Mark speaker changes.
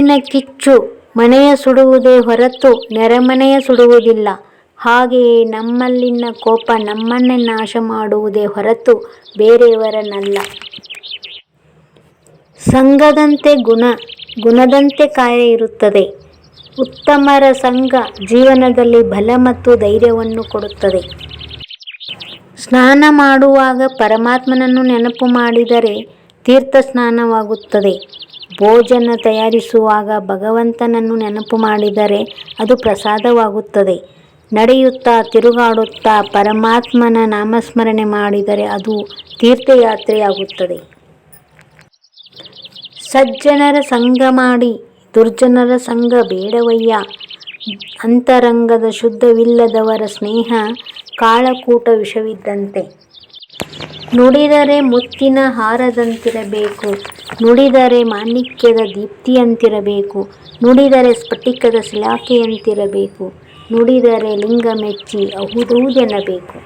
Speaker 1: ಬೆಂಕಿನ ಕಿಚ್ಚು ಮನೆಯ ಸುಡುವುದೇ ಹೊರತು ನೆರೆಮನೆಯ ಸುಡುವುದಿಲ್ಲ. ಹಾಗೆಯೇ ನಮ್ಮಲ್ಲಿನ ಕೋಪ ನಮ್ಮನ್ನೇ ನಾಶ ಮಾಡುವುದೇ ಹೊರತು ಬೇರೆಯವರನ್ನಲ್ಲ. ಸಂಘದಂತೆ ಗುಣ, ಗುಣದಂತೆ ಕಾರ್ಯ ಇರುತ್ತದೆ. ಉತ್ತಮರ ಸಂಘ ಜೀವನದಲ್ಲಿ ಬಲ ಮತ್ತು ಧೈರ್ಯವನ್ನು ಕೊಡುತ್ತದೆ. ಸ್ನಾನ ಮಾಡುವಾಗ ಪರಮಾತ್ಮನನ್ನು ನೆನಪು ಮಾಡಿದರೆ ತೀರ್ಥ ಸ್ನಾನವಾಗುತ್ತದೆ. ಭೋಜನ ತಯಾರಿಸುವಾಗ ಭಗವಂತನನ್ನು ನೆನಪು ಮಾಡಿದರೆ ಅದು ಪ್ರಸಾದವಾಗುತ್ತದೆ. ನಡೆಯುತ್ತಾ ತಿರುಗಾಡುತ್ತಾ ಪರಮಾತ್ಮನ ನಾಮಸ್ಮರಣೆ ಮಾಡಿದರೆ ಅದು ತೀರ್ಥಯಾತ್ರೆಯಾಗುತ್ತದೆ. ಸಜ್ಜನರ ಸಂಘ ಮಾಡಿ, ದುರ್ಜನರ ಸಂಘ ಬೇಡವಯ್ಯ. ಅಂತರಂಗದ ಶುದ್ಧವಿಲ್ಲದವರ ಸ್ನೇಹ, ಕಾಳಕೂಟ ವಿಷವಿದ್ದಂತೆ. ನುಡಿದರೆ ಮುತ್ತಿನ ಹಾರದಂತಿರಬೇಕು ನುಡಿದರೆ ಮಾಣಿಕ್ಯದ ದೀಪ್ತಿಯಂತಿರಬೇಕು ನುಡಿದರೆ ಸ್ಫಟಿಕದ ಶಿಲಾಖೆಯಂತಿರಬೇಕು ನುಡಿದರೆ ಲಿಂಗ ಮೆಚ್ಚಿ ಅಹುದಹುದೆನ್ನಬೇಕು